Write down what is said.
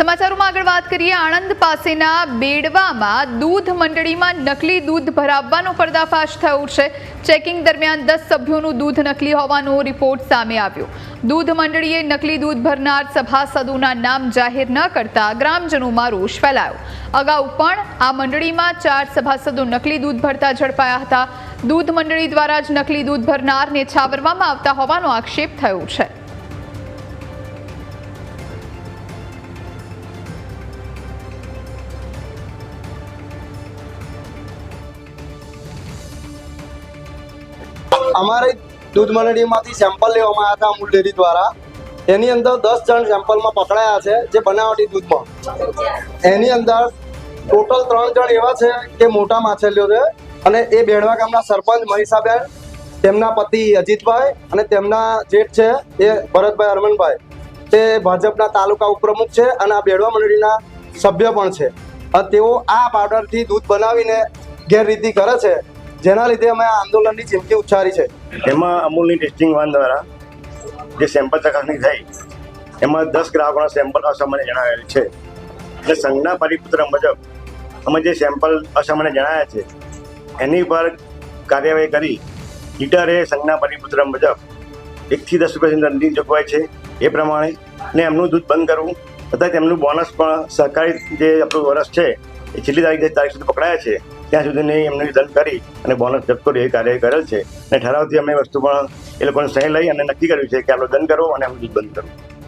સમાચારોમાં આગળ વાત કરીએ. આણંદ પાસેના બેડવામાં દૂધ મંડળીમાં નકલી દૂધ ભરાવવાનો પર્દાફાશ થયો છે. ચેકિંગ દરમિયાન દસ સભ્યોનું દૂધ નકલી હોવાનો રિપોર્ટ સામે આવ્યો. દૂધ મંડળીએ નકલી દૂધ ભરનાર સભાસદોના નામ જાહેર ન કરતા ગ્રામજનોમાં રોષ ફેલાયો. અગાઉ પણ આ મંડળીમાં ચાર સભાસદો નકલી દૂધ ભરતા ઝડપાયા હતા. દૂધ મંડળી દ્વારા જ નકલી દૂધ ભરનારને છાવરવામાં આવતા હોવાનો આક્ષેપ થયો છે. અમારી દૂધ મંડળીમાંથી સેમ્પલ લેવામાં આવ્યા હતા અમૂલ ડેરી દ્વારા. એની અંદર દસ જણ સેમ્પલમાં પકડાયા છે જે બનાવટી દૂધમાં. એની અંદર ટોટલ ત્રણ જણ એવા છે કે મોટા માછલીઓ છે અને એ બેડવા ગામના સરપંચ મહિષાબેન તેમના પતિ અજીતભાઈ અને તેમના જેઠ છે એ ભરતભાઈ હરમનભાઈ. તે ભાજપના તાલુકા ઉપપ્રમુખ છે અને આ બેડવા મંડળીના સભ્ય પણ છે. તેઓ આ પાવડરથી દૂધ બનાવીને ગેરરીતિ કરે છે. જેના લીધે અમે આંદોલનની ચીમકી ઉચ્ચારી છે. એમાં અમૂલની ટેસ્ટિંગ વાન દ્વારા જે સેમ્પલ ચકાસણી થઈ, એમાં દસ ગ્રાહકોના સેમ્પલ અસામાન્ય જણાવેલ છે. એટલે સંઘના પરિપત્ર મુજબ અમે જે સેમ્પલ અસામાન્ય જણાયા છે, એની પર કાર્યવાહી કરી હીટરે સંઘના પરિપત્ર મુજબ એકથી દસ રૂપિયા દંડની જોગવાઈ છે, એ પ્રમાણે, ને એમનું દૂધ બંધ કરવું, તથા તેમનું બોનસ પણ સરકારી જે આપણું વર્ષ છે, એ છેલ્લી તારીખ તારીખ સુધી પકડાયા છે ત્યાં સુધીની એમને દંડ કરી અને બોનસ જપ્ત એ કાર્ય કરેલ છે. અને ઠરાવથી અમે વસ્તુ પણ એ લોકોને સહી લઈ અને નક્કી કર્યું છે કે આટલો દંડ કરવો અને એમનું દૂધ બંધ કરવું